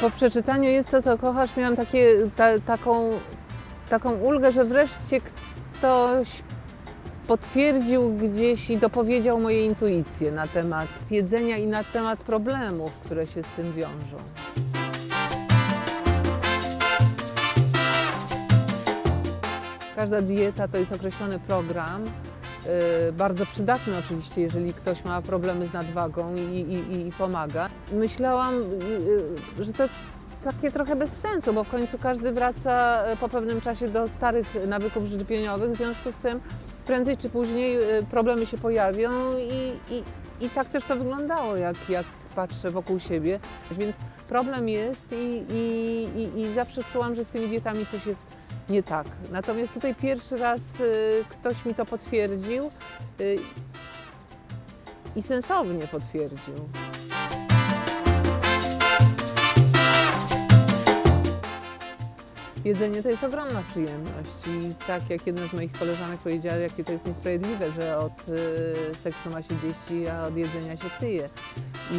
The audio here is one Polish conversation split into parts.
Po przeczytaniu Jest to, co kochasz, miałam takie, ta, taką, taką ulgę, że wreszcie ktoś potwierdził gdzieś i dopowiedział moje intuicje na temat jedzenia i na temat problemów, które się z tym wiążą. Każda dieta to jest określony program, bardzo przydatny oczywiście, jeżeli ktoś ma problemy z nadwagą i, i, i pomaga. Myślałam, y, y, że to takie trochę bez sensu, bo w końcu każdy wraca y, po pewnym czasie do starych nawyków żywieniowych, w związku z tym prędzej czy później y, problemy się pojawią i, i, i tak też to wyglądało, jak, jak patrzę wokół siebie. Więc problem jest i, i, i, i zawsze czułam, że z tymi dietami coś jest nie tak. Natomiast tutaj pierwszy raz y, ktoś mi to potwierdził y, i sensownie potwierdził. Jedzenie to jest ogromna przyjemność i tak jak jedna z moich koleżanek powiedziała, jakie to jest niesprawiedliwe, że od y, seksu ma się dzieci, a od jedzenia się tyje. I,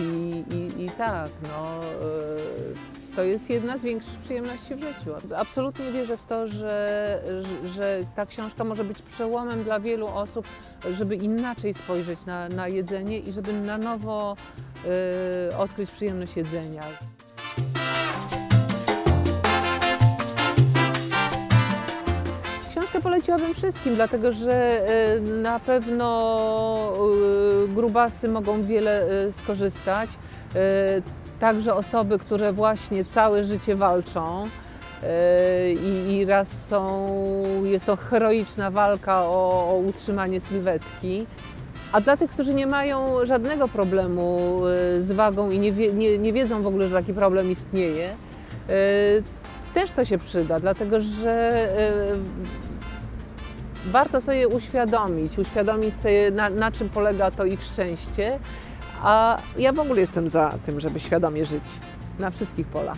i, i tak, no, y, to jest jedna z większych przyjemności w życiu. Absolutnie wierzę w to, że, że, że ta książka może być przełomem dla wielu osób, żeby inaczej spojrzeć na, na jedzenie i żeby na nowo y, odkryć przyjemność jedzenia. Książkę poleciłabym wszystkim, dlatego że e, na pewno e, grubasy mogą wiele e, skorzystać. Także osoby, które właśnie całe życie walczą i, raz są, jest to heroiczna walka o, utrzymanie sylwetki. A dla tych, którzy nie mają żadnego problemu z wagą i nie, nie, nie wiedzą w ogóle, że taki problem istnieje, też to się przyda, dlatego że e, warto sobie uświadomić, uświadomić sobie na, na czym polega to ich szczęście. A ja w ogóle jestem za tym, żeby świadomie żyć na wszystkich polach.